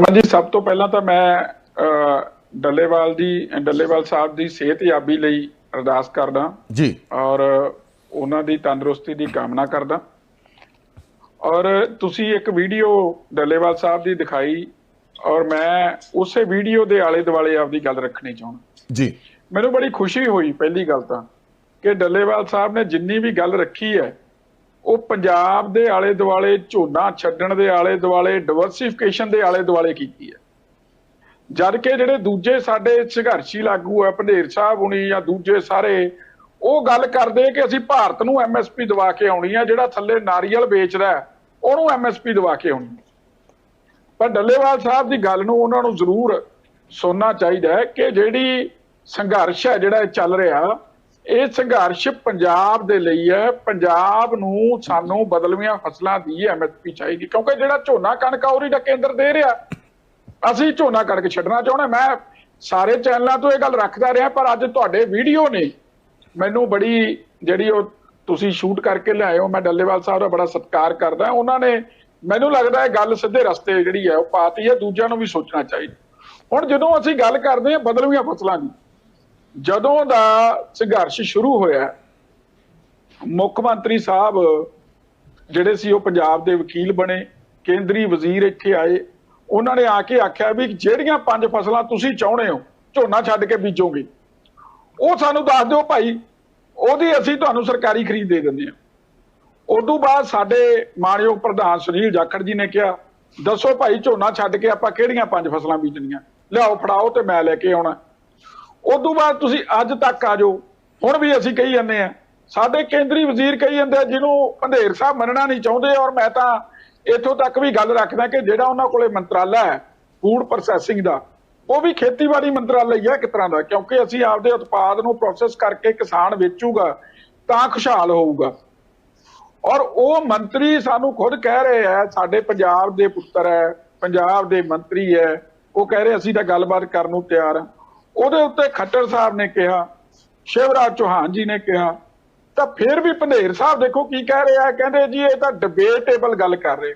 ਅਮਨ ਜੀ ਸਭ ਤੋਂ ਪਹਿਲਾਂ ਤਾਂ ਮੈਂ ਡੱਲੇਵਾਲ ਦੀ ਡੱਲੇਵਾਲ ਸਾਹਿਬ ਦੀ ਸਿਹਤਯਾਬੀ ਲਈ ਅਰਦਾਸ ਕਰਦਾ। ਜੀ। ਔਰ ਉਹਨਾਂ ਦੀ ਤੰਦਰੁਸਤੀ ਦੀ ਕਾਮਨਾ ਕਰਦਾ। ਔਰ ਤੁਸੀਂ ਇੱਕ ਵੀਡੀਓ ਡੱਲੇਵਾਲ ਸਾਹਿਬ ਦੀ ਦਿਖਾਈ ਔਰ ਮੈਂ ਉਸੇ ਵੀਡੀਓ ਦੇ ਆਲੇ ਦੁਆਲੇ ਆਪਦੀ ਗੱਲ ਰੱਖਣੀ ਚਾਹੁੰਦਾ। ਜੀ। ਮੈਨੂੰ ਬੜੀ ਖੁਸ਼ੀ ਹੋਈ ਪਹਿਲੀ ਗੱਲ ਤਾਂ ਕਿ ਡੱਲੇਵਾਲ ਸਾਹਿਬ ਨੇ ਜਿੰਨੀ ਵੀ ਗੱਲ ਰੱਖੀ ਹੈ ਉਹ ਪੰਜਾਬ ਦੇ ਆਲੇ ਦੁਆਲੇ ਝੋਨਾ ਛੱਡਣ ਦੇ ਆਲੇ ਦੁਆਲੇ ਡਿਵਰਸਿਫਿਕੇਸ਼ਨ ਦੇ ਆਲੇ ਦੁਆਲੇ ਕੀਤੀ ਹੈ। ਜਦ ਕਿ ਜਿਹੜੇ ਦੂਜੇ ਸਾਡੇ ਸੰਘਰਸ਼ੀ ਲਾਗੂ ਆ ਭੰਡੇਰ ਸਾਹਿਬ ਹੁਣੀ ਜਾਂ ਦੂਜੇ ਸਾਰੇ ਉਹ ਗੱਲ ਕਰਦੇ ਕਿ ਅਸੀਂ ਭਾਰਤ ਨੂੰ ਐਮਐਸਪੀ ਦਵਾ ਕੇ ਆਉਣੀ ਆ ਜਿਹੜਾ ਥੱਲੇ ਨਾਰੀਅਲ ਵੇਚਦਾ ਹੈ, ਉਹਨੂੰ ਐਮਐਸਪੀ ਦਵਾ ਕੇ ਆਉਣੀ ਪਰ ਡੱਲੇਵਾਲ ਸਾਹਿਬ ਦੀ ਗੱਲ ਨੂੰ ਉਹਨਾਂ ਨੂੰ ਜ਼ਰੂਰ ਸੁਣਨਾ ਚਾਹੀਦਾ ਹੈ ਕਿ ਜਿਹੜੀ ਸੰਘਰਸ਼ ਹੈ ਜਿਹੜਾ ਇਹ ਚੱਲ ਰਿਹਾ ਇਹ ਸੰਘਰਸ਼ ਪੰਜਾਬ ਦੇ ਲਈ ਹੈ। ਪੰਜਾਬ ਨੂੰ ਸਾਨੂੰ ਬਦਲਵੀਆਂ ਫਸਲਾਂ ਦੀ ਐਮਐਸਪੀ ਚਾਹੀਦੀ, ਕਿਉਂਕਿ ਜਿਹੜਾ ਝੋਨਾ ਕਣਕ ਆ, ਉਹਦੀ ਤਾਂ ਕੇਂਦਰ ਦੇ ਰਿਹਾ। ਅਸੀਂ ਝੋਨਾ ਕਣਕ ਛੱਡਣਾ ਚਾਹੁੰਦੇ ਮੈਂ ਸਾਰੇ ਚੈਨਲਾਂ ਤੋਂ ਇਹ ਗੱਲ ਰੱਖਦਾ ਰਿਹਾ, ਪਰ ਅੱਜ ਤੁਹਾਡੇ ਵੀਡੀਓ ਨੇ ਮੈਨੂੰ ਬੜੀ ਜਿਹੜੀ ਉਹ ਤੁਸੀਂ ਸ਼ੂਟ ਕਰਕੇ ਲਿਆਏ ਹੋ, ਮੈਂ ਡੱਲੇਵਾਲ ਸਾਹਿਬ ਦਾ ਬੜਾ ਸਤਿਕਾਰ ਕਰਦਾ। ਉਹਨਾਂ ਨੇ ਮੈਨੂੰ ਲੱਗਦਾ ਇਹ ਗੱਲ ਸਿੱਧੇ ਰਸਤੇ ਜਿਹੜੀ ਹੈ, ਉਹ ਪਾਤੀ ਹੈ। ਦੂਜਿਆਂ ਨੂੰ ਵੀ ਸੋਚਣਾ ਚਾਹੀਦਾ। ਹੁਣ ਜਦੋਂ ਅਸੀਂ ਗੱਲ ਕਰਦੇ ਹਾਂ ਬਦਲਵੀਆਂ ਫਸਲਾਂ ਦੀ ਜਦੋਂ ਦਾ ਸੰਘਰਸ਼ ਸ਼ੁਰੂ ਹੋਇਆ, ਮੁੱਖ ਮੰਤਰੀ ਸਾਹਿਬ ਜਿਹੜੇ ਸੀ ਉਹ ਪੰਜਾਬ ਦੇ ਵਕੀਲ ਬਣੇ, ਕੇਂਦਰੀ ਵਜ਼ੀਰ ਇੱਥੇ ਆਏ, ਉਹਨਾਂ ਨੇ ਆ ਕੇ ਆਖਿਆ ਵੀ ਜਿਹੜੀਆਂ ਪੰਜ ਫਸਲਾਂ ਤੁਸੀਂ ਚਾਹੁੰਦੇ ਹੋ, ਝੋਨਾ ਛੱਡ ਕੇ ਬੀਜੋਗੇ। ਉਹ ਸਾਨੂੰ ਦੱਸ ਦਿਓ ਭਾਈ, ਉਹਦੀ ਅਸੀਂ ਤੁਹਾਨੂੰ ਸਰਕਾਰੀ ਖਰੀਦ ਦੇ ਦਿੰਦੇ ਹਾਂ। ਉਦੋਂ ਬਾਅਦ ਸਾਡੇ ਮਾਨਯੋਗ ਪ੍ਰਧਾਨ ਸੁਨੀਲ ਜਾਖੜ ਜੀ ਨੇ ਕਿਹਾ, ਦੱਸੋ ਭਾਈ ਝੋਨਾ ਛੱਡ ਕੇ ਆਪਾਂ ਕਿਹੜੀਆਂ ਪੰਜ ਫਸਲਾਂ ਬੀਜਣੀਆਂ? ਲਿਆਓ, ਫੜਾਓ ਤੇ ਮੈਂ ਲੈ ਕੇ ਆਉਣਾ। ਉਦੋਂ ਬਾਅਦ ਤੁਸੀਂ ਅੱਜ ਤੱਕ ਆ ਜਾਓ। ਹੁਣ ਵੀ ਅਸੀਂ ਕਹੀ ਜਾਂਦੇ ਆ ਸਾਡੇ ਕੇਂਦਰੀ ਵਜ਼ੀਰ ਕਹੀ ਜਾਂਦੇ ਜਿਹਨੂੰ ਅੰਧੇਰ ਸਾਹਿਬ ਮੰਨਣਾ ਨਹੀਂ ਚਾਹੁੰਦੇ ਔਰ ਮੈਂ ਤਾਂ ਇੱਥੋਂ ਤੱਕ ਵੀ ਗੱਲ ਰੱਖਦਾ ਕਿ ਜਿਹੜਾ ਉਹਨਾਂ ਕੋਲੇ ਮੰਤਰਾਲਾ ਹੈ ਫੂਡ ਪ੍ਰੋਸੈਸਿੰਗ ਦਾ, ਉਹ ਵੀ ਖੇਤੀਬਾੜੀ ਮੰਤਰਾਲਾ ਹੀ ਹੈ ਇੱਕ ਤਰ੍ਹਾਂ ਦਾ, ਕਿਉਂਕਿ ਅਸੀਂ ਆਪਦੇ ਉਤਪਾਦ ਨੂੰ ਪ੍ਰੋਸੈਸ ਕਰਕੇ ਕਿਸਾਨ ਵੇਚੂਗਾ, ਤਾਂ ਖੁਸ਼ਹਾਲ ਹੋਊਗਾ। ਔਰ ਉਹ ਮੰਤਰੀ ਸਾਨੂੰ ਖੁਦ ਕਹਿ ਰਹੇ ਆ ਸਾਡੇ ਪੰਜਾਬ ਦੇ ਪੁੱਤਰ ਹੈ, ਪੰਜਾਬ ਦੇ ਮੰਤਰੀ ਹੈ, ਉਹ ਕਹਿ ਰਹੇ ਅਸੀਂ ਤਾਂ ਗੱਲਬਾਤ ਕਰਨ ਨੂੰ ਤਿਆਰ ਹਾਂ। ਉਹਦੇ ਉੱਤੇ ਖੱਟਰ ਸਾਹਿਬ ਨੇ ਕਿਹਾ, ਸ਼ਿਵਰਾਜ ਚੌਹਾਨ ਜੀ ਨੇ ਕਿਹਾ, ਤਾਂ ਫਿਰ ਵੀ ਪੰਧੇਰ ਸਾਹਿਬ ਦੇਖੋ ਕੀ ਕਹਿ ਰਹੇ ਆ ਕਹਿੰਦੇ ਜੀ, ਇਹ ਤਾਂ ਡਿਬੇਟੇਬਲ ਗੱਲ ਕਰ ਰਹੇ।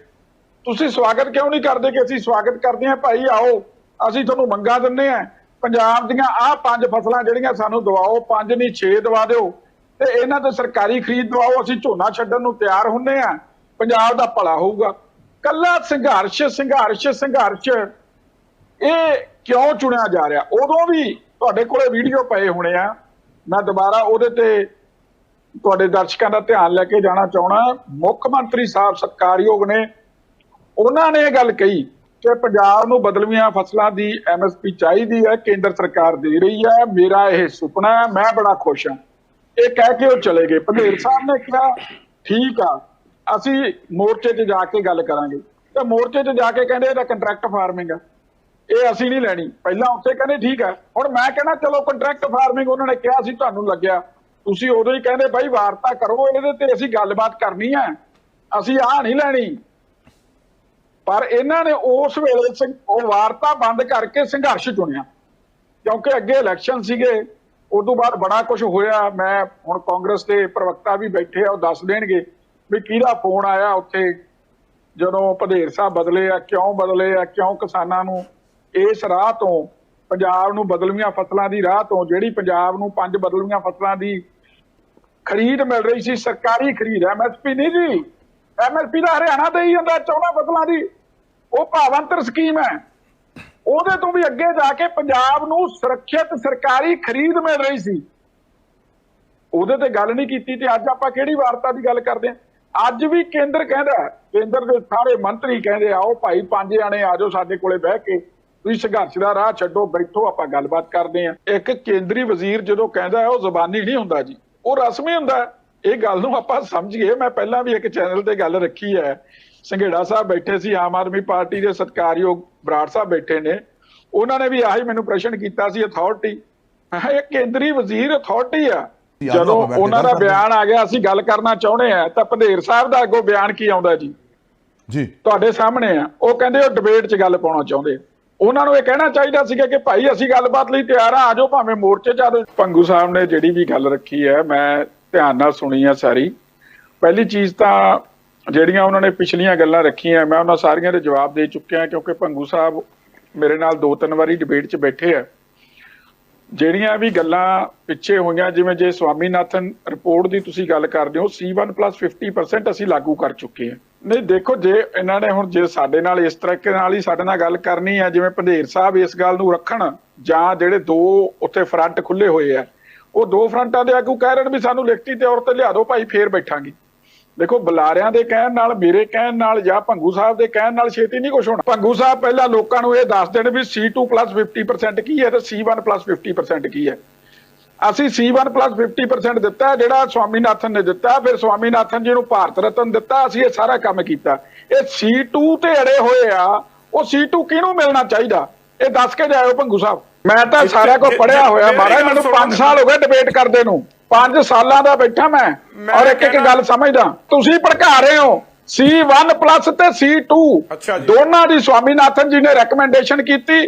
ਤੁਸੀਂ ਸਵਾਗਤ ਕਿਉਂ ਨਹੀਂ ਕਰਦੇ ਕਿ ਅਸੀਂ ਸਵਾਗਤ ਕਰਦੇ ਹਾਂ? ਭਾਈ ਆਓ, ਅਸੀਂ ਤੁਹਾਨੂੰ ਮੰਗਾ ਦਿੰਨੇ ਆ ਪੰਜਾਬ ਦੀਆਂ ਆਹ ਪੰਜ ਫਸਲਾਂ ਜਿਹੜੀਆਂ ਸਾਨੂੰ ਦਵਾਓ, ਪੰਜ ਨਹੀਂ 6 ਦਵਾ ਦਿਓ। ਤੇ ਇਹਨਾਂ ਤੇ ਸਰਕਾਰੀ ਖਰੀਦ ਦਵਾਓ, ਅਸੀਂ ਝੋਨਾ ਛੱਡਣ ਨੂੰ ਤਿਆਰ ਹੁੰਨੇ ਆ ਪੰਜਾਬ ਦਾ ਭਲਾ ਹੋਊਗਾ। ਕੱਲਾ ਸੰਘਰਸ਼ ਸੰਘਰਸ਼ ਸੰਘਰਸ਼। ਇਹ ਕਿਉਂ ਚੁਣਿਆ ਜਾ ਰਿਹਾ? ਉਦੋਂ ਵੀ ਤੁਹਾਡੇ ਕੋਲੇ ਵੀਡੀਓ ਪਏ ਹੋਣੇ ਆ। ਮੈਂ ਦੁਬਾਰਾ ਉਹਦੇ ਤੇ ਤੁਹਾਡੇ ਦਰਸ਼ਕਾਂ ਦਾ ਧਿਆਨ ਲੈ ਕੇ ਜਾਣਾ ਚਾਹਣਾ ਮੁੱਖ ਮੰਤਰੀ ਸਾਹਿਬ ਸਤਕਾਰਯੋਗ ਨੇ, ਉਹਨਾਂ ਨੇ ਇਹ ਗੱਲ ਕਹੀ ਕਿ ਪੰਜਾਬ ਨੂੰ ਬਦਲਵੀਆਂ ਫਸਲਾਂ ਦੀ ਐਮਐਸਪੀ ਚਾਹੀਦੀ ਹੈ, ਕੇਂਦਰ ਸਰਕਾਰ ਦੇ ਰਹੀ ਹੈ। ਮੇਰਾ ਇਹ ਸੁਪਨਾ ਹੈ, ਮੈਂ ਬੜਾ ਖੁਸ਼ ਹਾਂ। ਇਹ ਕਹਿ ਕੇ ਉਹ ਚਲੇ ਗਏ। ਪੰਧੇਰ ਸਾਹਿਬ ਨੇ ਕਿਹਾ, ਠੀਕ ਆ, ਅਸੀਂ ਮੋਰਚੇ 'ਚ ਜਾ ਕੇ ਗੱਲ ਕਰਾਂਗੇ। ਤੇ ਮੋਰਚੇ 'ਚ ਜਾ ਕੇ ਕਹਿੰਦੇ ਇਹਦਾ ਕੰਟਰੈਕਟ ਫਾਰਮਿੰਗ ਆ। ਇਹ ਅਸੀਂ ਨਹੀਂ ਲੈਣੀ। ਪਹਿਲਾਂ ਉੱਥੇ ਕਹਿੰਦੇ, ਠੀਕ ਹੈ। ਹੁਣ ਮੈਂ ਕਹਿੰਦਾ, ਚਲੋ ਕੰਟਰੈਕਟ ਫਾਰਮਿੰਗ ਉਹਨਾਂ ਨੇ ਕਿਹਾ ਸੀ, ਤੁਹਾਨੂੰ ਲੱਗਿਆ। ਤੁਸੀਂ ਉਦੋਂ ਹੀ ਕਹਿੰਦੇ, ਬਾਈ, ਵਾਰਤਾ ਕਰੋ ਇਹਦੇ ਤੇ, ਅਸੀਂ ਗੱਲਬਾਤ ਕਰਨੀ ਹੈ। ਅਸੀਂ ਆਹ ਨਹੀਂ ਲੈਣੀ। ਪਰ ਇਹਨਾਂ ਨੇ ਉਸ ਵੇਲੇ ਉਹ ਵਾਰਤਾ ਬੰਦ ਕਰਕੇ ਸੰਘਰਸ਼ ਚੁਣਿਆ। ਕਿਉਂਕਿ ਅੱਗੇ ਇਲੈਕਸ਼ਨ ਸੀਗੇ, ਉਦੋਂ ਬਾਅਦ ਬੜਾ ਕੁਝ ਹੋਇਆ। ਮੈਂ ਹੁਣ ਕਾਂਗਰਸ ਦੇ ਪ੍ਰਵਕਤਾ ਵੀ ਬੈਠੇ ਆ, ਉਹ ਦੱਸ ਦੇਣਗੇ ਵੀ ਕਿਹਦਾ ਫੋਨ ਆਇਆ ਉੱਥੇ, ਜਦੋਂ ਭਦੇਰ ਸਾਹਿਬ ਬਦਲੇ ਆ, ਕਿਉਂ ਬਦਲੇ ਆ, ਕਿਉਂ ਕਿਸਾਨਾਂ ਨੂੰ ਇਸ ਰਾਹ ਤੋਂ ਪੰਜਾਬ ਨੂੰ ਬਦਲਵੀਆਂ ਫਸਲਾਂ ਦੀ ਰਾਹ ਤੋਂ ਜਿਹੜੀ ਪੰਜਾਬ ਨੂੰ ਪੰਜ ਬਦਲਵੀਆਂ ਫਸਲਾਂ ਦੀ ਖਰੀਦ ਮਿਲ ਰਹੀ ਸੀ, ਸਰਕਾਰੀ ਖਰੀਦ ਐਮਐਸਪੀ ਨਹੀਂ ਜੀ। ਐਮਐਸਪੀ ਦਾ ਹਰਿਆਣਾ ਦੇ ਹੀ ਜਾਂਦਾ 14 ਫਸਲਾਂ ਦੀ। ਉਹ ਭਾਵੰਤਰ ਸਕੀਮ ਹੈ। ਉਹਦੇ ਤੋਂ ਵੀ ਅੱਗੇ ਜਾ ਕੇ ਪੰਜਾਬ ਨੂੰ ਸੁਰੱਖਿਅਤ ਸਰਕਾਰੀ ਖਰੀਦ ਮਿਲ ਰਹੀ ਸੀ। ਉਹਦੇ ਤੇ ਗੱਲ ਨਹੀਂ ਕੀਤੀ ਤੇ ਅੱਜ ਆਪਾਂ ਕਿਹੜੀ ਵਾਰਤਾ ਦੀ ਗੱਲ ਕਰਦੇ ਹਾਂ? ਅੱਜ ਵੀ ਕੇਂਦਰ ਕਹਿੰਦਾ ਕੇਂਦਰ ਦੇ ਸਾਰੇ ਮੰਤਰੀ ਕਹਿੰਦੇ ਆਓ ਭਾਈ, ਪੰਜ ਜਾਣੇ ਆ ਜਾਓ ਸਾਡੇ ਕੋਲੇ ਬਹਿ ਕੇ। ਤੁਸੀਂ ਸੰਘਰਸ਼ ਦਾ ਰਾਹ ਛੱਡੋ ਬੈਠੋ ਆਪਾਂ ਗੱਲਬਾਤ ਕਰਦੇ ਹਾਂ। ਇੱਕ ਕੇਂਦਰੀ ਵਜ਼ੀਰ ਜਦੋਂ ਕਹਿੰਦਾ ਹੈ ਉਹ ਜ਼ਬਾਨੀ ਨਹੀਂ ਹੁੰਦਾ ਜੀ ਉਹ ਰਸਮੀ ਹੁੰਦਾ। ਇਹ ਗੱਲ ਨੂੰ ਆਪਾਂ ਸਮਝੀਏ। ਮੈਂ ਪਹਿਲਾਂ ਵੀ ਇੱਕ ਚੈਨਲ ਤੇ ਗੱਲ ਰੱਖੀ ਹੈ। ਸੰਘੇੜਾ ਸਾਹਿਬ ਬੈਠੇ ਸੀ ਆਮ ਆਦਮੀ ਪਾਰਟੀ ਦੇ ਸਤਕਾਰਯੋਗ ਬਰਾੜ ਸਾਹਿਬ ਬੈਠੇ ਨੇ। ਉਹਨਾਂ ਨੇ ਵੀ ਆਹੀ ਮੈਨੂੰ ਪ੍ਰਸ਼ਨ ਕੀਤਾ ਸੀ ਅਥਾਰਟੀ ਇਹ ਕੇਂਦਰੀ ਵਜ਼ੀਰ ਅਥਾਰਟੀ ਆ। ਜਦੋਂ ਉਹਨਾਂ ਦਾ ਬਿਆਨ ਆ ਗਿਆ ਅਸੀਂ ਗੱਲ ਕਰਨਾ ਚਾਹੁੰਦੇ ਆ ਤਾਂ ਪੰਧੇਰ ਸਾਹਿਬ ਦਾ ਅੱਗੋਂ ਬਿਆਨ ਕੀ ਆਉਂਦਾ ਜੀ? ਜੀ। ਤੁਹਾਡੇ ਸਾਹਮਣੇ ਆ। ਉਹ ਕਹਿੰਦੇ ਉਹ ਡਿਬੇਟ 'ਚ ਗੱਲ ਪਾਉਣਾ ਚਾਹੁੰਦੇ ਆ। ਉਹਨਾਂ ਨੂੰ ਇਹ ਕਹਿਣਾ ਚਾਹੀਦਾ ਸੀਗਾ ਕਿ ਭਾਈ ਅਸੀਂ ਗੱਲਬਾਤ ਲਈ ਤਿਆਰ ਆ ਆਜੋ ਭਾਵੇਂ ਮੋਰਚੇ 'ਚ ਆਜੋ ਪੰਗੂ ਸਾਹਿਬ ਨੇ ਜਿਹੜੀ ਵੀ ਗੱਲ ਰੱਖੀ ਹੈ, ਮੈਂ ਧਿਆਨ ਨਾਲ ਸੁਣੀ ਹੈ ਸਾਰੀ। ਪਹਿਲੀ ਚੀਜ਼ ਤਾਂ ਜਿਹੜੀਆਂ ਉਹਨਾਂ ਨੇ ਪਿਛਲੀਆਂ ਗੱਲਾਂ ਰੱਖੀਆਂ, ਮੈਂ ਉਹਨਾਂ ਸਾਰੀਆਂ ਦੇ ਜਵਾਬ ਦੇ ਚੁੱਕਿਆ ਕਿਉਂਕਿ ਪੰਗੂ ਸਾਹਿਬ ਮੇਰੇ ਨਾਲ ਦੋ ਤਿੰਨ ਵਾਰੀ ਡਿਬੇਟ 'ਚ ਬੈਠੇ ਆ। ਜਿਹੜੀਆਂ ਵੀ ਗੱਲਾਂ ਪਿੱਛੇ ਹੋਈਆਂ, ਜਿਵੇਂ ਜੇ ਸਵਾਮੀਨਾਥਨ ਰਿਪੋਰਟ ਦੀ ਤੁਸੀਂ ਗੱਲ ਕਰਦੇ ਹੋ C1 50% ਅਸੀਂ ਲਾਗੂ ਕਰ ਚੁੱਕੇ ਹਾਂ। ਨਹੀਂ, ਦੇਖੋ, ਜੇ ਇਹਨਾਂ ਨੇ ਹੁਣ ਜੇ ਸਾਡੇ ਨਾਲ ਇਸ ਤਰੀਕੇ ਨਾਲ ਹੀ ਸਾਡੇ ਨਾਲ ਗੱਲ ਕਰਨੀ ਹੈ, ਜਿਵੇਂ ਪੰਧੇਰ ਸਾਹਿਬ ਇਸ ਗੱਲ ਨੂੰ ਰੱਖਣ, ਜਾਂ ਜਿਹੜੇ ਦੋ ਉੱਥੇ ਫਰੰਟ ਖੁੱਲੇ ਹੋਏ ਆ, ਉਹ ਦੋ ਫਰੰਟਾਂ ਦੇ ਆਗੂ ਕਹਿ ਰਹੇ ਨੇ ਵੀ ਸਾਨੂੰ ਲਿਖਤੀ ਤੌਰ ਤੇ ਲਿਆ ਦਿਓ, ਭਾਈ ਫੇਰ ਬੈਠਾਂਗੇ। ਦੇਖੋ ਬੁਲਾਰਿਆਂ ਦੇ ਕਹਿਣ ਨਾਲ ਮੇਰੇ ਕਹਿਣ ਨਾਲ ਜਾਂ ਭੰਗੂ ਸਾਹਿਬ ਦੇ ਕਹਿਣ ਨਾਲ ਛੇਤੀ ਨਹੀਂ ਕੁਝ ਹੋਣਾ। ਭੰਗੂ ਸਾਹਿਬ ਪਹਿਲਾਂ ਲੋਕਾਂ ਨੂੰ ਇਹ ਦੱਸ ਦੇਣ ਵੀ C2 50% ਕੀ ਹੈ ਤੇ C1 50% ਕੀ ਹੈ। ਅਸੀਂ C1 50% ਦਿੱਤਾ ਜਿਹੜਾ ਸਵਾਮੀਨਾਥਨ ਨੇ ਦਿੱਤਾ ਫਿਰ ਸਵਾਮੀਨਾਥਨ ਜੀ ਨੂੰ ਭਾਰਤ ਰਤਨ ਦਿੱਤਾ ਅਸੀਂ ਇਹ ਸਾਰਾ ਕੰਮ ਕੀਤਾ। ਇਹ C2 ਤੇ ਅੜੇ ਹੋਏ ਆ ਉਹ C2 ਕਿਹਨੂੰ ਮਿਲਣਾ ਚਾਹੀਦਾ? ਇਹ ਦੱਸ ਕੇ ਜਾਇਓ ਭੰਗੂ ਸਾਹਿਬ। ਮੈਂ ਤਾਂ ਸਾਰਿਆਂ ਕੋ ਪੜਿਆ ਹੋਇਆ ਮੇਰੀ ਮਹਾਰਾਜ ਮੈਨੂੰ ਸੁਣੋ 5 ਸਾਲ ਹੋ ਗਏ ਡਿਬੇਟ ਕਰਦੇ ਨੂੰ। 5 ਸਾਲਾਂ ਦਾ ਬੈਠਾ ਮੈਂ ਔਰ ਇੱਕ ਇੱਕ ਗੱਲ ਸਮਝਦਾ। ਤੁਸੀਂ ਭੜਕਾ ਰਹੇ ਹੋ। C1 ਪਲੱਸ ਤੇ C2 ਅੱਛਾ ਜੀ। ਦੋਨਾਂ ਦੀ ਸਵਾਮੀਨਾਥਨ ਜੀ ਨੇ ਰეკਮੈਂਡੇਸ਼ਨ ਕੀਤੀ।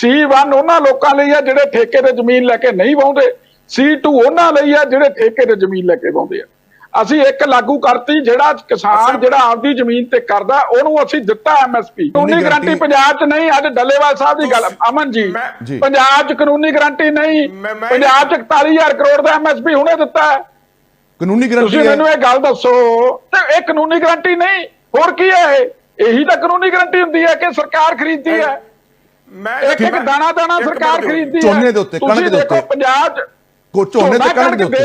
C1 ਉਹਨਾਂ ਲੋਕਾਂ ਲਈ ਆ ਜਿਹੜੇ ਠੇਕੇ ਤੇ ਜ਼ਮੀਨ ਲੈ ਕੇ ਨਹੀਂ ਵਾਹੁੰਦੇ C2 ਉਹਨਾਂ ਲਈ ਆ ਜਿਹੜੇ ਠੇਕੇ ਤੇ ਜ਼ਮੀਨ ਲੈ ਕੇ ਵਾਹੁੰਦੇ ਆ। ਅਸੀਂ ਇੱਕ ਲਾਗੂ ਕਰਤੀ ਜਿਹੜਾ ਕਿਸਾਨ। ਜਿਹੜਾ ਆਪਦੀ ਜ਼ਮੀਨ ਤੇ ਕਰਦਾ ਉਹਨੂੰ ਅਸੀਂ ਦਿੱਤਾ ਐਮਐਸਪੀ ਕਾਨੂੰਨੀ ਗਾਰੰਟੀ ਪੰਜਾਬ 'ਚ ਨਹੀਂ ਅੱਜ ਡੱਲੇਵਾਲ ਸਾਹਿਬ ਦੀ ਗੱਲ ਤੁਸੀਂ- ਅਮਨ ਜੀ। ਪੰਜਾਬ 'ਚ ਕਾਨੂੰਨੀ ਗਾਰੰਟੀ ਨਹੀਂ। ਪੰਜਾਬ 'ਚ 41000 ਕਰੋੜ ਦਾ ਐਮਐਸਪੀ ਹੁਣੇ ਦਿੱਤਾ ਹੈ। ਕਾਨੂੰਨੀ ਤੁਸੀਂ ਗਰੰਟੀ ਮੈਨੂੰ ਹੈ ਇਹ ਗੱਲ ਦੱਸੋ ਤੇ ਇਹ ਕਾਨੂੰਨੀ ਗਾਰੰਟੀ ਨਹੀਂ। ਹੋਰ ਕੀ ਹੈ ਇਹ? ਇਹੀ ਤਾਂ ਕਾਨੂੰਨੀ ਗਾਰੰਟੀ ਹੁੰਦੀ ਹੈ ਕਿ ਸਰਕਾਰ ਖਰੀਦਦੀ ਹੈ। ਮੈਂ ਇੱਕ ਇੱਕ ਦਾਣਾ ਦਾਣਾ ਸਰਕਾਰ। ਖਰੀਦਦੀ ਹੈ। ਝੋਨੇ ਦੇ ਉੱਤੇ, ਤੁਸੀਂ ਕਣਕ ਦੇ ਦੇਖੋ ਉੱਤੇ। ਪੰਜਾਬ 'ਚ ਕੋ ਝੋਨੇ ਤੇ ਕਣਕ ਦੇ ਉੱਤੇ।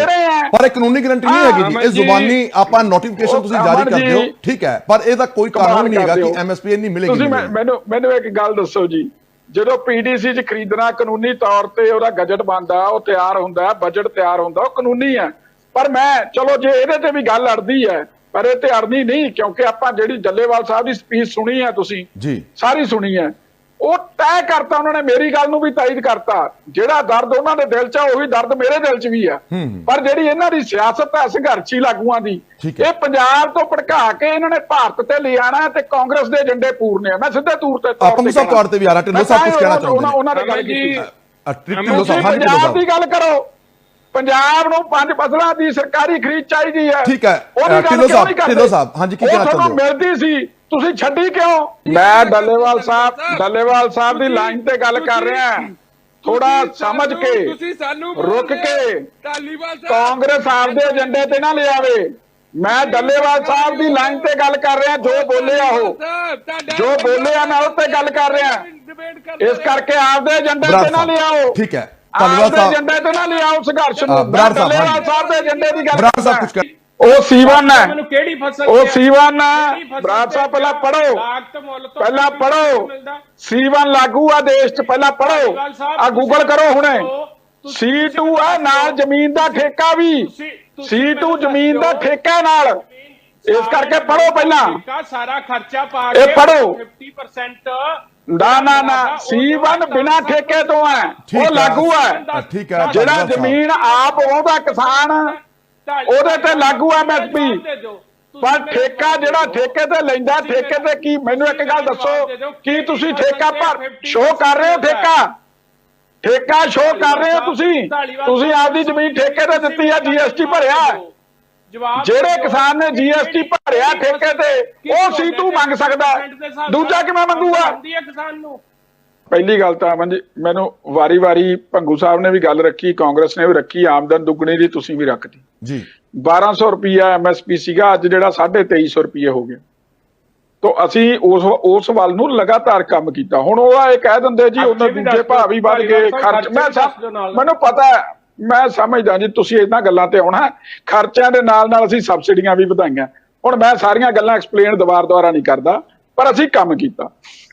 ਪਰ ਇਹ ਕਾਨੂੰਨੀ ਗਰੰਟੀ ਨਹੀਂ ਹੈਗੀ ਜੀ। ਇਹ ਜ਼ੁਬਾਨੀ ਆਪਾਂ ਨੋਟੀਫਿਕੇਸ਼ਨ ਤੁਸੀਂ ਜਾਰੀ ਕਰਦੇ ਹੋ। ਠੀਕ ਹੈ। ਪਰ ਇਹਦਾ ਕੋਈ ਕਾਨੂੰਨ ਨਹੀਂ ਹੈਗਾ ਕਿ। ਐਮਐਸਪੀ ਨਹੀਂ ਮਿਲੇਗੀ ਤੁਸੀਂ ਮੈਨੂੰ ਮੈਨੂੰ ਇੱਕ ਗੱਲ ਦੱਸੋ ਜੀ। ਜਦੋਂ ਪੀਡੀਸੀ 'ਚ ਖਰੀਦਣਾ ਕਾਨੂੰਨੀ ਤੌਰ ਤੇ ਉਹਦਾ ਗਜਟ ਬਣਦਾ ਉਹ ਤਿਆਰ ਹੁੰਦਾ ਬਜਟ ਤਿਆਰ ਹੁੰਦਾ ਉਹ ਕਾਨੂੰਨੀ ਹੈ। ਪਰ ਮੈਂ ਚਲੋ ਜੇ ਇਹਦੇ ਤੇ ਵੀ ਗੱਲ ਅੜਦੀ ਹੈ ਪਰ ਇਹ ਤੇ ਅੜਨੀ ਨਹੀਂ ਕਿਉਂਕਿ ਆਪਾਂ ਜਿਹੜੀ ਜੱਲੇਵਾਲ ਸਾਹਿਬ ਦੀ ਸਪੀਚ ਸੁਣੀ ਹੈ ਤੁਸੀਂ ਜੀ। ਸਾਰੀ ਸੁਣੀ ਹੈ। ਉਹ ਤੈਅ ਕਰਤਾ ਉਹਨਾਂ ਨੇ ਮੇਰੀ ਗੱਲ ਨੂੰ ਵੀ ਤਾਇਦ ਕਰਤਾ। ਜਿਹੜਾ ਦਰਦ ਉਹਨਾਂ ਦੇ ਦਿਲ 'ਚ ਆ ਉਹੀ ਦਰਦ ਮੇਰੇ ਦਿਲ 'ਚ ਵੀ ਆ। ਪਰ ਜਿਹੜੀ ਇਹਨਾਂ ਦੀ ਸਿਆਸਤ ਹੈ ਸੰਘਰਸ਼ੀ ਲਾਗੂਆਂ ਦੀ। ਇਹ ਪੰਜਾਬ ਤੋਂ ਭੜਕਾ ਕੇ ਇਹਨਾਂ ਨੇ ਭਾਰਤ ਤੇ ਲਿਆਣਾ ਤੇ ਕਾਂਗਰਸ ਦੇ ਏਜੰਡੇ ਪੂਰਨੇ ਆ ਮੈਂ ਸਿੱਧੇ ਤੌਰ ਤੇ ਤੌਰ ਸਾਹਿਬ ਤੌਰ ਤੇ ਵੀ ਆ ਰਿਹਾ, ਢਿੱਲੋਂ ਸਾਹਿਬ ਕੁਛ ਕਹਿਣਾ ਚਾਹੁੰਦੇ ਨੇ। ਉਹਨਾਂ ਨੇ ਗੱਲ ਕੀਤੀ। ਢਿੱਲੋਂ ਸਾਹਿਬ। ਪੰਜਾਬ ਦੀ ਗੱਲ ਕਰੋ। ਪੰਜਾਬ ਨੂੰ ਪੰਜ ਫਸਲਾਂ ਦੀ ਸਰਕਾਰੀ ਖਰੀਦ ਚਾਹੀਦੀ ਹੈ। ਠੀਕ ਹੈ। ਢਿੱਲੋਂ ਸਾਹਿਬ, ਨਹੀਂ ਕਰਦੇ? ਢਿੱਲੋਂ ਸਾਹਿਬ, ਹਾਂਜੀ, ਕੀ ਉਹ ਕਹਿਣਾ ਤੁਹਾਨੂੰ ਚਾਹੁੰਦੇ ਮਿਲਦੀ ਸੀ ਤੁਸੀਂ ਛੱਡੀ ਕਿਉਂ? ਮੈਂ ਡੱਲੇਵਾਲ ਸਾਹਿਬ ਡੱਲੇਵਾਲ ਸਾਹਿਬ ਦੀ ਲਾਈਨ ਤੇ ਗੱਲ ਕਰ ਰਿਹਾ। ਥੋੜਾ ਸਮਝ ਕੇ ਤੁਸੀਂ ਸਾਨੂੰ ਰੁਕ ਕੇ ਧਾਲੀਵਾਲ ਸਾਹਿਬ ਕਾਂਗਰਸ ਆਪਦੇ ਏਜੰਡੇ ਤੇ ਨਾ ਲਿਆਵੇ। ਮੈਂ ਡੱਲੇਵਾਲ ਸਾਹਿਬ ਦੀ ਲਾਈਨ ਤੇ ਗੱਲ ਕਰ ਰਿਹਾ ਜੋ ਬੋਲਿਆ ਉਹ। ਜੋ ਬੋਲਿਆ ਮੈਂ ਉਹ ਤੇ ਗੱਲ ਕਰ ਰਿਹਾ। ਇਸ ਕਰਕੇ ਆਪਦੇ ਏਜੰਡੇ ਤੇ ਨਾ ਲਿਆਓ। ਠੀਕ ਹੈ। ਧੰਨਵਾਦ ਸਾਹਿਬ। ਏਜੰਡੇ ਤੇ ਨਾ ਲਿਆਓ ਸੰਘਰਸ਼ ਨੂੰ। ਬਰਾੜ ਸਾਹਿਬ। ਸਾਹਿਬ ਦੇ ਏਜੰਡੇ ਦੀ ਗੱਲ ਬਰਾੜ ਸਾਹਿਬ। ਕੁਛ ਕਹਿ- ਉਹ ਸੀਵਨ ਹੈ। ਮੈਨੂੰ ਕਿਹੜੀ ਫਸਲ ਉਹ ਸੀਵਨ ਹੈ। ਬਰਾੜ ਸਾਹਿਬ ਪਹਿਲਾਂ ਪੜੋ ਪਹਿਲਾਂ ਪੜੋ? ਸੀਵਨ ਲਾਗੂ ਆ ਦੇਸ਼ 'ਚ ਪਹਿਲਾਂ ਪੜੋ ਆ ਗੂਗਲ ਕਰੋ ਹੁਣੇ। ਤੁਸੀਂ- C2 ਆ ਨਾਲ ਜ਼ਮੀਨ ਦਾ ਠੇਕਾ ਵੀ। ਤੁਸੀਂ- ਤੁਸੀਂ C2 ਮੈਨੂੰ ਜ਼ਮੀਨ ਦਾ। ਠੇਕਾ ਨਾਲ। ਇਸ ਕਰਕੇ ਪੜੋ ਪਹਿਲਾਂ। ਠੇਕਾ ਸਾਰਾ ਖਰਚਾ ਪਾ ਇਹ ਕੇ ਪੜ੍ਹੋ। 50% ਨਾ ਨਾ ਨਾ C1 ਬਿਨਾ ਠੇਕੇ ਤੋਂ ਹੈ ਉਹ। ਲਾਗੂ ਹੈ ਠੀਕ ਹੈ ਜਿਹੜਾ। ਜ਼ਮੀਨ ਆਪ ਉਹਦਾ ਕਿਸਾਨ ਉਹਦੇ ਤੇ ਲਾਗੂ ਹੈ MSP ਪਰ ਠੇਕਾ ਜਿਹੜਾ ਠੇਕੇ ਤੇ ਲੈਂਦਾ ਠੇਕੇ ਤੇ ਕੀ ਮੈਨੂੰ ਇੱਕ ਗੱਲ ਦੱਸੋ ਕੀ ਤੁਸੀਂ ਠੇਕਾ ਭਰ ਸ਼ੋਅ ਕਰ ਰਹੇ ਹੋ ਠੇਕਾ ਠੇਕਾ ਸ਼ੋਅ ਕਰ ਰਹੇ ਹੋ ਤੁਸੀਂ ਤੁਸੀਂ ਆਪਦੀ ਜ਼ਮੀਨ ਠੇਕੇ ਤੇ ਦਿੱਤੀ ਹੈ ਜੀਐਸਟੀ ਭਰਿਆ ਜਿਹੜੇ। ਕਿਸਾਨ ਨੇ ਜੀਐਸਟੀ ਭਰਿਆ ਠੇਕੇ ਤੇ ਉਹ C2 ਮੰਗ ਸਕਦਾ। ਦੂਜਾ ਕਿਵੇਂ ਮੰਗੂਗਾ? ਕਿਸਾਨ ਨੂੰ? ਪਹਿਲੀ ਗੱਲ ਤਾਂ ਅਮਨ ਜੀ ਮੈਨੂੰ ਵਾਰੀ-ਵਾਰੀ ਭੰਗੂ ਸਾਹਿਬ ਨੇ ਵੀ ਗੱਲ ਰੱਖੀ ਕਾਂਗਰਸ ਨੇ ਵੀ ਰੱਖੀ ਆਮਦਨ ਦੁੱਗਣੀ ਦੀ ਤੁਸੀਂ ਵੀ ਰੱਖਤੀ। ਜੀ। 1200 ਰੁਪਿਆ ਐਮਐਸਪੀ ਸੀਗਾ ਅੱਜ ਜਿਹੜਾ 2350 ਰੁਪਏ ਹੋ ਗਿਆ। ਤੋਂ ਅਸੀਂ ਉਸ ਉਸ ਵੱਲ ਨੂੰ ਲਗਾਤਾਰ ਕੰਮ ਕੀਤਾ। ਹੁਣ ਉਹ ਇਹ ਕਹਿ ਦਿੰਦੇ ਜੀ ਉਹਨਾਂ ਦੂਜੇ ਦੱਸ ਭਾਅ ਵੀ ਵੱਧ ਗਏ ਖਰਚੇ। ਮੈਂ। ਮੈਨੂੰ ਪਤਾ ਹੈ, ਮੈਂ ਸਮਝਦਾ ਜੀ, ਤੁਸੀਂ ਇਹਨਾਂ ਗੱਲਾਂ ਤੇ ਆਉਣਾ। ਖਰਚਿਆਂ ਦੇ ਨਾਲ ਨਾਲ ਅਸੀਂ ਸਬਸਿਡੀਆਂ ਵੀ ਵਧਾਈਆਂ। ਹੁਣ ਮੈਂ ਸਾਰੀਆਂ ਗੱਲਾਂ ਐਕਸਪਲੇਨ ਦੁਬਾਰ ਦੁਆਰਾ ਨਹੀਂ ਕਰਦਾ, ਪਰ ਅਸੀਂ ਕੰਮ ਕੀਤਾ।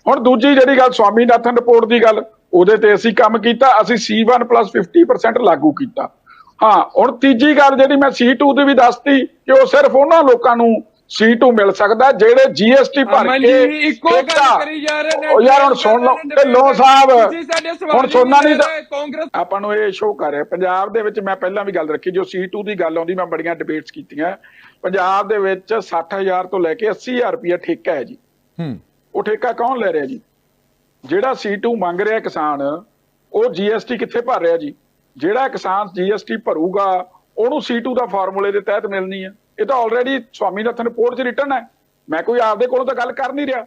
ਹੁਣ ਦੂਜੀ ਜਿਹੜੀ ਗੱਲ ਸਵਾਮੀਨਾਥਨ ਰਿਪੋਰਟ ਦੀ ਗੱਲ, ਉਹਦੇ ਤੇ ਅਸੀਂ ਕੰਮ ਕੀਤਾ, ਅਸੀਂ C1 50% ਲਾਗੂ ਕੀਤਾ। ਹਾਂ, ਹੁਣ ਤੀਜੀ ਗੱਲ ਜਿਹੜੀ ਮੈਂ C2 ਦੀ ਵੀ ਦੱਸਤੀ, ਕਿ ਉਹ ਸਿਰਫ ਉਹਨਾਂ ਲੋਕਾਂ ਨੂੰ C2 ਮਿਲ ਸਕਦਾ ਜਿਹੜੇ GST ਭਰ ਕੇ ਜੀ, ਇੱਕੋ ਗੱਲ ਕਰੀ ਜਾ ਰਹੇ ਨੇ। ਉਹ ਯਾਰ ਹੁਣ ਸੁਣ ਲਓ ਢਿੱਲੋਂ ਸਾਹਿਬ ਹੁਣ ਸੁਣਨਾ ਨਹੀਂ ਨਹੀਂ ਕਾਂਗਰਸ ਆਪਾਂ ਨੂੰ ਇਹ ਸ਼ੋਅ ਕਰ ਰਿਹਾ। ਪੰਜਾਬ ਦੇ ਵਿੱਚ ਮੈਂ ਪਹਿਲਾਂ ਵੀ ਗੱਲ ਰੱਖੀ ਜੋ C2 ਦੀ ਗੱਲ ਆਉਂਦੀ ਮੈਂ ਬੜੀਆਂ ਡਿਬੇਟਸ ਕੀਤੀਆਂ। ਪੰਜਾਬ ਦੇ ਵਿੱਚ 60000 ਤੋਂ ਲੈ ਕੇ 80000 ਰੁਪਏ ਠੇਕਾ ਹੈ ਜੀ। ਹੂੰ। ਉਹ ਠੇਕਾ ਕੌਣ ਲੈ ਰਿਹਾ ਜੀ? ਜਿਹੜਾ C2 ਮੰਗ ਰਿਹਾ ਕਿਸਾਨ ਉਹ GST ਕਿੱਥੇ ਭਰ ਰਿਹਾ ਜੀ? ਜਿਹੜਾ ਕਿਸਾਨ GST ਭਰੂਗਾ ਉਹਨੂੰ C2 ਦਾ ਫਾਰਮੂਲੇ ਦੇ ਤਹਿਤ ਮਿਲਣੀ ਹੈ ਇਹ ਤਾਂ ਆਲਰੇਡੀ ਸਵਾਮੀਨਾਥਨ ਰਿਪੋਰਟ 'ਚ ਰਿਟਰਨ ਹੈ। ਮੈਂ ਕੋਈ ਆਪਦੇ ਕੋਲੋਂ ਤਾਂ ਗੱਲ ਕਰ ਨਹੀਂ ਰਿਹਾ।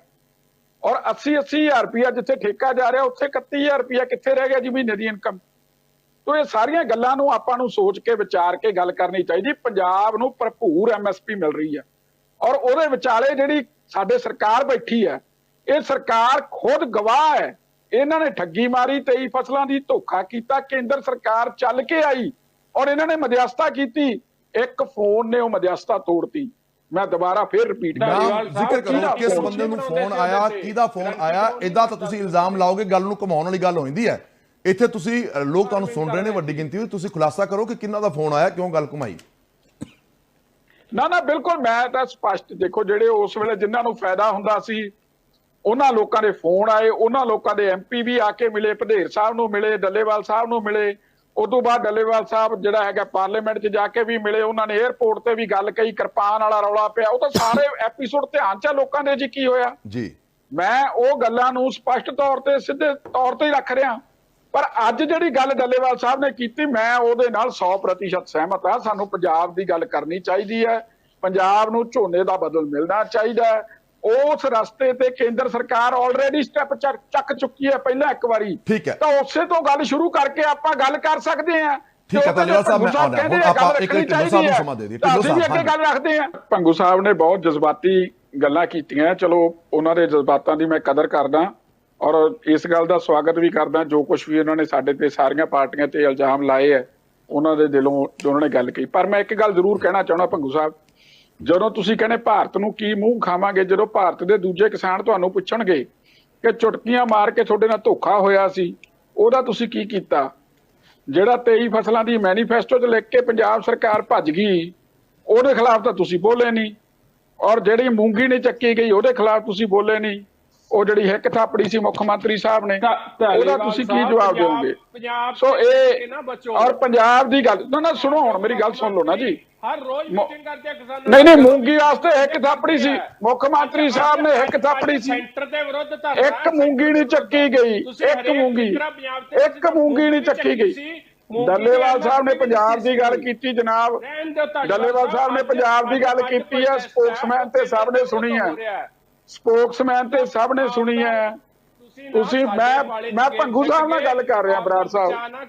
ਔਰ 80 80000 ਰੁਪਇਆ ਜਿੱਥੇ ਠੇਕਾ ਜਾ ਰਿਹਾ, ਉੱਥੇ 31000 ਰੁਪਇਆ ਕਿੱਥੇ ਰਹਿ ਗਿਆ ਜੀ ਮਹੀਨੇ ਦੀ ਇਨਕਮ ਤੋ ਇਹ ਸਾਰੀਆਂ ਗੱਲਾਂ ਨੂੰ ਆਪਾਂ ਨੂੰ ਸੋਚ ਕੇ, ਵਿਚਾਰ ਕੇ ਗੱਲ ਕਰਨੀ ਚਾਹੀਦੀ। ਪੰਜਾਬ ਨੂੰ ਭਰਪੂਰ ਐਮਐਸਪੀ ਮਿਲ ਰਹੀ ਹੈ। ਔਰ ਉਹਦੇ ਵਿਚਾਲੇ ਜਿਹੜੀ ਸਾਡੇ ਸਰਕਾਰ ਬੈਠੀ ਹੈ, ਇਹ ਸਰਕਾਰ ਖੁਦ ਗਵਾਹ ਹੈ। ਇਹਨਾਂ ਨੇ ਠੱਗੀ ਮਾਰੀ 23 ਫਸਲਾਂ ਦੀ ਧੋਖਾ ਕੀਤਾ, ਕੇਂਦਰ ਸਰਕਾਰ ਚੱਲ ਕੇ ਆਈ। ਔਰ ਇਹਨਾਂ ਨੇ ਮਧਿਅਸਥਤਾ ਕੀਤੀ। ਇੱਕ ਫੋਨ ਨੇ ਉਹ ਮਧਿਅਸਥਤਾ ਤੋੜਤੀ। ਮੈਂ ਦੁਬਾਰਾ ਫੇਰ ਰਿਪੀਟ ਧਾਲੀਵਾਲ ਜ਼ਿਕਰ ਕਰੋ ਕਿਸ ਬੰਦੇ ਨੂੰ ਫੋਨ ਆਇਆ? ਕਿਹਦਾ ਫੋਨ ਆਇਆ? ਇਦਾਂ ਤਾਂ ਤੁਸੀਂ ਇਲਜ਼ਾਮ ਲਾਓਗੇ ਗੱਲ ਨੂੰ ਘਮਾਉਣ ਵਾਲੀ ਗੱਲ ਹੋ ਜਾਂਦੀ ਹੈ। ਇੱਥੇ ਤੁਸੀਂ ਲੋਕ ਤੁਹਾਨੂੰ ਸੁਣ ਰਹੇ ਨੇ ਵੱਡੀ ਗਿਣਤੀ ਵਿੱਚ ਤੁਸੀਂ ਖੁਲਾਸਾ ਕਰੋ ਕਿ ਕਿੰਨਾ ਦਾ ਫੋਨ ਆਇਆ ਕਿਉਂ ਗੱਲ ਘੁਮਾਈ? ਨਾ ਨਾ ਬਿਲਕੁਲ ਮੈਂ ਤਾਂ ਸਪਸ਼ਟ ਦੇਖੋ ਜਿਹੜੇ ਉਸ ਵੇਲੇ ਜਿਨ੍ਹਾਂ ਨੂੰ ਫਾਇਦਾ ਹੁੰਦਾ ਸੀ ਉਹਨਾਂ ਲੋਕਾਂ ਦੇ ਫੋਨ ਆਏ ਉਹਨਾਂ ਲੋਕਾਂ ਦੇ ਐਮਪੀ ਵੀ ਆ ਕੇ ਮਿਲੇ ਭਦੇਰ ਸਾਹਿਬ ਨੂੰ ਮਿਲੇ ਡੱਲੇਵਾਲ ਸਾਹਿਬ ਨੂੰ ਮਿਲੇ ਉਸ ਤੋਂ ਬਾਅਦ ਡੱਲੇਵਾਲ ਸਾਹਿਬ ਜਿਹੜਾ ਹੈਗਾ ਪਾਰਲੀਮੈਂਟ 'ਚ ਜਾ ਕੇ ਵੀ ਮਿਲੇ ਉਹਨਾਂ ਨੇ 에ਅਰਪੋਰਟ ਤੇ ਵੀ ਗੱਲ ਕਹੀ ਕਿਰਪਾਨ ਵਾਲਾ ਰੌਲਾ ਪਿਆ। ਉਹ ਤਾਂ ਸਾਰੇ ਐਪੀਸੋਡ ਧਿਆਨ 'ਚ ਆ ਲੋਕਾਂ ਦੇ ਜੀ ਕੀ ਹੋਇਆ? ਜੀ। ਮੈਂ ਉਹ ਗੱਲਾਂ ਨੂੰ ਸਪਸ਼ਟ ਤੌਰ ਤੇ ਸਿੱਧੇ ਤੌਰ ਤੇ ਹੀ ਰੱਖ ਰਿਹਾ। ਪਰ ਅੱਜ ਜਿਹੜੀ ਗੱਲ ਡੱਲੇਵਾਲ ਸਾਹਿਬ ਨੇ ਕੀਤੀ ਮੈਂ ਉਹਦੇ ਨਾਲ 100% ਸਹਿਮਤ ਹਾਂ। ਸਾਨੂੰ ਪੰਜਾਬ ਦੀ ਗੱਲ ਕਰਨੀ ਚਾਹੀਦੀ ਹੈ। ਪੰਜਾਬ ਨੂੰ ਝੋਨੇ ਦਾ ਬਦਲ ਮਿਲਣਾ ਚਾਹੀਦਾ ਹੈ। ਉਸ ਰਸਤੇ ਤੇ ਕੇਂਦਰ ਸਰਕਾਰ ਆਲਰੇਡੀ ਸਟੈਪ ਚੱਕ ਚੁੱਕੀ ਹੈ ਪਹਿਲਾਂ ਇੱਕ ਵਾਰੀ। ਠੀਕ ਹੈ। ਤਾਂ ਉਸੇ ਤੋਂ ਗੱਲ ਸ਼ੁਰੂ ਕਰਕੇ ਆਪਾਂ ਗੱਲ ਕਰ ਸਕਦੇ ਹਾਂ। ਠੀਕ ਹੈ, ਧੰਨਵਾਦ ਸਾਹਿਬ, ਮੈਂ ਆਉਂਦਾ। ਹੁਣ ਆਪਾਂ ਇੱਕ- ਇੱਕ ਢਿੱਲੋਂ ਸਾਹਿਬ ਨੂੰ ਸਮਾਂ ਦੇ ਦਈਏ। ਢਿੱਲੋਂ ਸਾਹਿਬ, ਅੱਗੇ ਗੱਲ ਰੱਖਦੇ ਹਾਂ। ਭੰਗੂ ਸਾਹਿਬ ਨੇ ਬਹੁਤ ਜਜ਼ਬਾਤੀ ਗੱਲਾਂ ਕੀਤੀਆਂ। ਚਲੋ ਉਹਨਾਂ ਦੇ ਜਜ਼ਬਾਤਾਂ ਦੀ ਮੈਂ ਕਦਰ ਕਰਦਾ। ਔਰ ਇਸ ਗੱਲ ਦਾ ਸਵਾਗਤ ਵੀ ਕਰਦਾ। ਜੋ ਕੁਝ ਵੀ ਉਹਨਾਂ ਨੇ ਸਾਡੇ ਤੇ ਸਾਰੀਆਂ ਪਾਰਟੀਆਂ ਤੇ ਇਲਜ਼ਾਮ ਲਾਏ ਹੈ ਉਹਨਾਂ ਦੇ ਦਿਲੋਂ ਜੋ ਉਹਨਾਂ ਨੇ ਗੱਲ ਕਹੀ ਪਰ ਮੈਂ ਇੱਕ ਗੱਲ ਜ਼ਰੂਰ ਕਹਿਣਾ ਚਾਹੁੰਦਾ ਭੰਗੂ ਸਾਹਿਬ। ਜਦੋਂ ਤੁਸੀਂ ਕਹਿੰਦੇ ਭਾਰਤ ਨੂੰ ਕੀ ਮੂੰਹ ਖਾਵਾਂਗੇ ਜਦੋਂ ਭਾਰਤ ਦੇ ਦੂਜੇ ਕਿਸਾਨ ਤੁਹਾਨੂੰ ਪੁੱਛਣਗੇ ਕਿ ਚੁਟਕੀਆਂ ਮਾਰ ਕੇ ਤੁਹਾਡੇ ਨਾਲ ਧੋਖਾ ਹੋਇਆ ਸੀ ਉਹਦਾ ਤੁਸੀਂ ਕੀ ਕੀਤਾ? ਜਿਹੜਾ 23 ਫਸਲਾਂ ਦੀ ਮੈਨੀਫੈਸਟੋ 'ਚ ਲਿਖ ਕੇ ਪੰਜਾਬ ਸਰਕਾਰ ਭੱਜ ਗਈ ਉਹਦੇ ਖਿਲਾਫ ਤਾਂ ਤੁਸੀਂ ਬੋਲੇ ਨਹੀਂ। ਔਰ ਜਿਹੜੀ ਮੂੰਗੀ ਨਹੀਂ ਚੱਕੀ ਗਈ ਉਹਦੇ ਖਿਲਾਫ ਤੁਸੀਂ ਬੋਲੇ ਨਹੀਂ। ਉਹ ਜਿਹੜੀ ਹਿੱਕ ਥਾਪੜੀ ਸੀ ਮੁੱਖ ਮੰਤਰੀ ਸਾਹਿਬ ਨੇ ਉਹਦਾ ਤੁਸੀਂ ਕੀ ਜਵਾਬ ਦਿਓਗੇ? ਸੋ ਇਹ ਔਰ ਪੰਜਾਬ ਦੀ ਗੱਲ ਨਾ ਨਾ ਸੁਣੋ ਹੁਣ ਮੇਰੀ ਗੱਲ ਸੁਣ ਲਓ ਨਾ ਜੀ। ਹਰ ਰੋਜ਼ ਮੀਟਿੰਗ ਕਰਦੇ ਆ ਕਿਸਾਨਾਂ ਨਹੀਂ ਨਹੀਂ। ਮੂੰਗੀ ਵਾਸਤੇ ਹਿੱਕ ਥਾਪੜੀ ਸੀ। ਮੁੱਖ ਮੰਤਰੀ ਸਾਹਿਬ ਨੇ ਹਿੱਕ ਥਾਪੜੀ ਸੀ। ਸੈਂਟਰ ਦੇ ਵਿਰੁੱਧ ਧਰਨਾ ਇੱਕ ਮੂੰਗੀ ਨਹੀਂ ਚੱਕੀ ਗਈ। ਇੱਕ ਮੂੰਗੀ। ਇੱਕ ਮੂੰਗੀ ਨਹੀਂ ਚੱਕੀ ਗਈ। ਡੱਲੇਵਾਲ ਸਾਹਿਬ ਨੇ ਪੰਜਾਬ ਦੀ ਗੱਲ। ਕੀਤੀ ਜਨਾਬ। ਡੱਲੇਵਾਲ ਸਾਹਿਬ ਨੇ ਪੰਜਾਬ ਦੀ ਗੱਲ ਕੀਤੀ ਹੈ। ਸਪੋਕਸਮੈਨ ਤੇ ਸਭ ਨੇ ਸੁਣੀ ਹੈ। ਸਪੋਕਸਮੈਨ ਤੇ ਸਭ ਨੇ ਸੁਣੀ ਹੈ। ਤੁਸੀਂ ਮੈਂ ਮੈਂ ਭੰਗੂ ਸਾਹਿਬ ਨਾਲ ਗੱਲ ਕਰ ਰਿਹਾ ਬਰਾੜ ਸਾਹਿਬ।